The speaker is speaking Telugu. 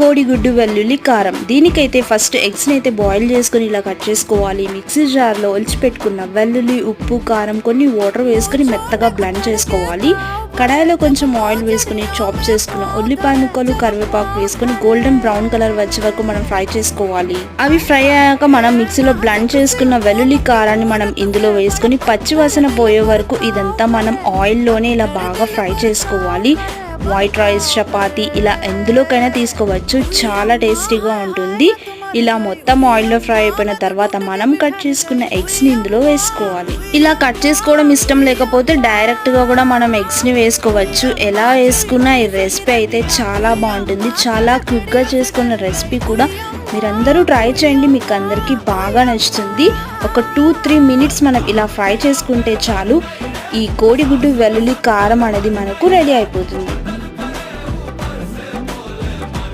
కోడిగుడ్డు వెల్లుల్లి కారం. దీనికైతే ఫస్ట్ ఎగ్స్ని అయితే బాయిల్ చేసుకొని ఇలా కట్ చేసుకోవాలి. మిక్సీ జార్లో ఒలిచిపెట్టుకున్న వెల్లుల్లి ఉప్పు కారం కొన్ని వాటర్ వేసుకొని మెత్తగా బ్లెండ్ చేసుకోవాలి. కడాయిలో కొంచెం ఆయిల్ వేసుకుని చాప్ చేసుకున్న ఉల్లిపాయ ముక్కలు కరివేపాకు వేసుకొని గోల్డెన్ బ్రౌన్ కలర్ వచ్చే వరకు మనం ఫ్రై చేసుకోవాలి. అవి ఫ్రై అయ్యాక మనం మిక్సీలో బ్లెండ్ చేసుకున్న వెల్లుల్లి కారాన్ని మనం ఇందులో వేసుకొని పచ్చివాసన పోయే వరకు ఇదంతా మనం ఆయిల్లోనే ఇలా బాగా ఫ్రై చేసుకోవాలి. వైట్ రైస్ చపాతీ ఇలా ఎందులోకైనా తీసుకోవచ్చు. చాలా టేస్టీగా ఉంటుంది. ఇలా మొత్తం ఆయిల్లో ఫ్రై అయిపోయిన తర్వాత మనం కట్ చేసుకున్న ఎగ్స్ని ఇందులో వేసుకోవాలి. ఇలా కట్ చేసుకోవడం ఇష్టం లేకపోతే డైరెక్ట్గా కూడా మనం ఎగ్స్ని వేసుకోవచ్చు. ఎలా వేసుకున్నా ఈ రెసిపీ అయితే చాలా బాగుంటుంది. చాలా క్విక్గా చేసుకున్న రెసిపీ కూడా మీరందరూ ట్రై చేయండి. మీకు అందరికీ బాగా నచ్చుతుంది. ఒక టూ త్రీ మినిట్స్ మనం ఇలా ఫ్రై చేసుకుంటే చాలు. ఈ కోడిగుడ్డు వెల్లుల్లి కారం అనేది మనకు రెడీ అయిపోతుంది.